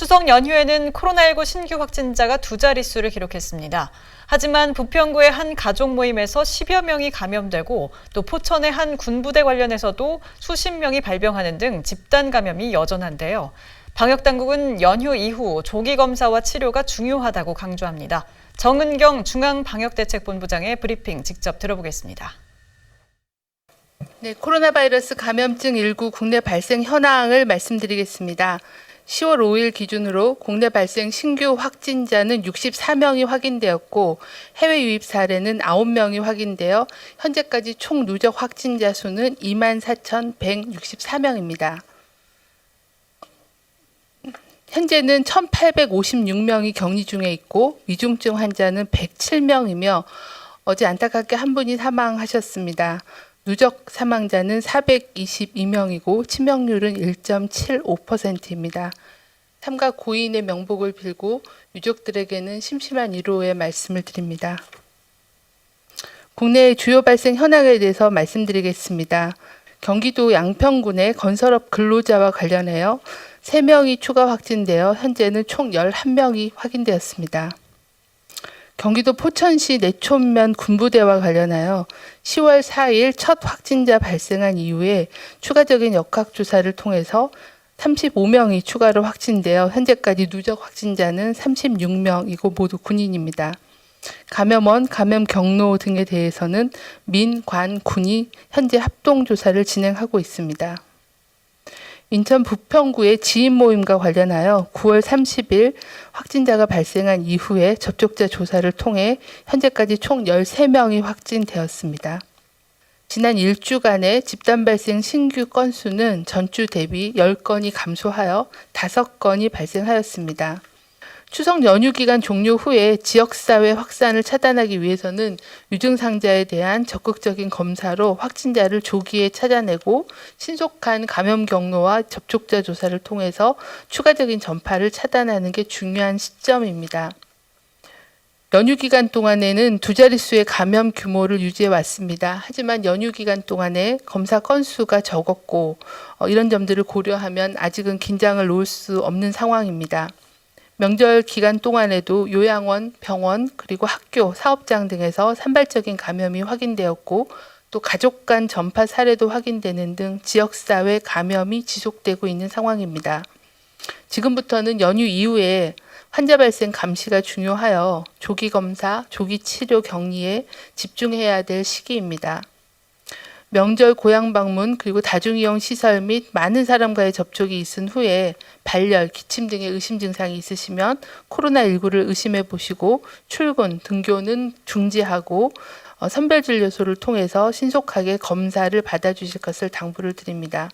추석 연휴에는 코로나19 신규 확진자가 두 자릿수를 기록했습니다. 하지만 부평구의 한 가족 모임에서 10여 명이 감염되고 또 포천의 한 군부대 관련해서도 수십 명이 발병하는 등 집단 감염이 여전한데요. 방역 당국은 연휴 이후 조기 검사와 치료가 중요하다고 강조합니다. 정은경 중앙방역대책본부장의 브리핑 직접 들어보겠습니다. 네, 코로나 바이러스 감염증 19 국내 발생 현황을 말씀드리겠습니다. 10월 5일 기준으로 국내 발생 신규 확진자는 64명이 확인되었고 해외 유입 사례는 9명이 확인되어 현재까지 총 누적 확진자 수는 24,164명입니다. 현재는 1,856명이 격리 중에 있고 위중증 환자는 107명이며 어제 안타깝게 한 분이 사망하셨습니다. 누적 사망자는 422명이고 치명률은 1.75%입니다. 삼가 고인의 명복을 빌고 유족들에게는 심심한 위로의 말씀을 드립니다. 국내 주요 발생 현황에 대해서 말씀드리겠습니다. 경기도 양평군의 건설업 근로자와 관련하여 3명이 추가 확진되어 현재는 총 11명이 확인되었습니다. 경기도 포천시 내촌면 군부대와 관련하여 10월 4일 첫 확진자 발생한 이후에 추가적인 역학조사를 통해서 35명이 추가로 확진되어 현재까지 누적 확진자는 36명이고 모두 군인입니다. 감염원, 감염 경로 등에 대해서는 민, 관, 군이 현재 합동조사를 진행하고 있습니다. 인천 부평구의 지인 모임과 관련하여 9월 30일 확진자가 발생한 이후에 접촉자 조사를 통해 현재까지 총 13명이 확진되었습니다. 지난 일주간의 집단 발생 신규 건수는 전주 대비 10건이 감소하여 5건이 발생하였습니다. 추석 연휴 기간 종료 후에 지역사회 확산을 차단하기 위해서는 유증상자에 대한 적극적인 검사로 확진자를 조기에 찾아내고 신속한 감염 경로와 접촉자 조사를 통해서 추가적인 전파를 차단하는 게 중요한 시점입니다. 연휴 기간 동안에는 두 자릿수의 감염 규모를 유지해 왔습니다. 하지만 연휴 기간 동안에 검사 건수가 적었고 어, 이런 점들을 고려하면 아직은 긴장을 놓을 수 없는 상황입니다. 명절 기간 동안에도 요양원, 병원, 그리고 학교, 사업장 등에서 산발적인 감염이 확인되었고 또 가족 간 전파 사례도 확인되는 등 지역사회 감염이 지속되고 있는 상황입니다. 지금부터는 연휴 이후에 환자 발생 감시가 중요하여 조기 검사, 조기 치료 격리에 집중해야 될 시기입니다. 명절 고향 방문 그리고 다중이용 시설 및 많은 사람과의 접촉이 있은 후에 발열, 기침 등의 의심 증상이 있으시면 코로나19를 의심해 보시고 출근, 등교는 중지하고 어, 선별진료소를 통해서 신속하게 검사를 받아주실 것을 당부를 드립니다.